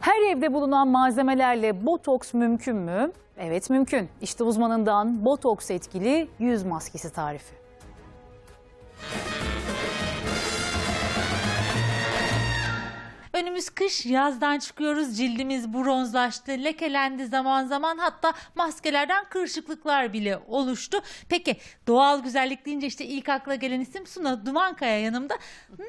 Her evde bulunan malzemelerle botoks mümkün mü? Evet mümkün. İşte uzmanından botoks etkili yüz maskesi tarifi. Önümüz kış, yazdan çıkıyoruz, cildimiz bronzlaştı, lekelendi zaman zaman hatta maskelerden kırışıklıklar bile oluştu. Peki doğal güzellik deyince işte ilk akla gelen isim Suna Dumankaya yanımda.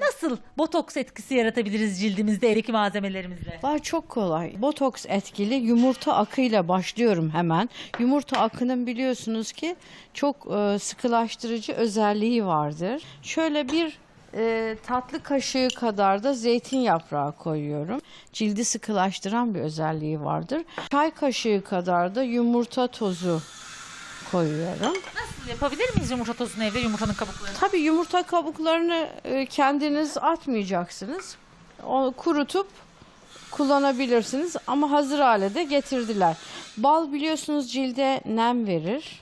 Nasıl botoks etkisi yaratabiliriz cildimizde eldeki malzemelerimizle? Var çok kolay. Botoks etkili yumurta akıyla başlıyorum hemen. Yumurta akının biliyorsunuz ki çok e, sıkılaştırıcı özelliği vardır. Şöyle bir e, tatlı kaşığı kadar da zeytin yaprağı koyuyorum. Cildi sıkılaştıran bir özelliği vardır. Çay kaşığı kadar da yumurta tozu koyuyorum. Nasıl yapabilir miyiz yumurta tozunu evde yumurtanın kabuklarını? Tabii yumurta kabuklarını e, kendiniz atmayacaksınız. O kurutup kullanabilirsiniz ama hazır hale de getirdiler. Bal biliyorsunuz cilde nem verir.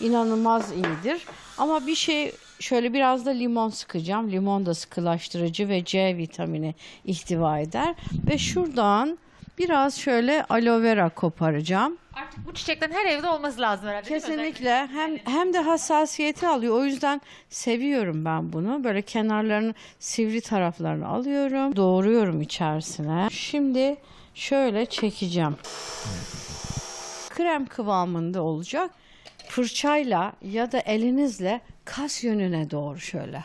İnanılmaz iyidir. Ama bir şey şöyle biraz da limon sıkacağım. Limon da sıkılaştırıcı ve C vitamini ihtiva eder. Ve şuradan biraz şöyle aloe vera koparacağım. Artık bu çiçekten her evde olması lazım herhalde. değil mi? Kesinlikle hem hem de hassasiyeti alıyor. O yüzden seviyorum ben bunu. Böyle kenarlarını sivri taraflarını alıyorum. Doğruyorum içerisine. Şimdi şöyle çekeceğim. Krem kıvamında olacak. Fırçayla ya da elinizle kas yönüne doğru şöyle.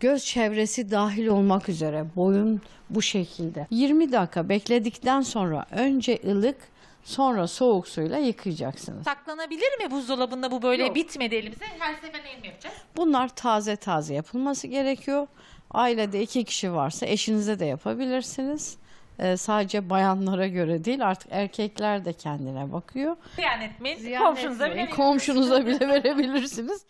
Göz çevresi dahil olmak üzere boyun bu şekilde. 20 dakika bekledikten sonra önce ılık sonra soğuk suyla yıkayacaksınız. Saklanabilir mi buzdolabında bu böyle Yok. bitmedi elimize? Her seferinde mi yapacağız? Bunlar taze taze yapılması gerekiyor. Ailede iki kişi varsa eşinize de yapabilirsiniz. Ee, sadece bayanlara göre değil artık erkekler de kendine bakıyor. Ziyan etmeyin. Ziyan Komşunuza etmeyin. bile Komşunuza bile verebilirsiniz.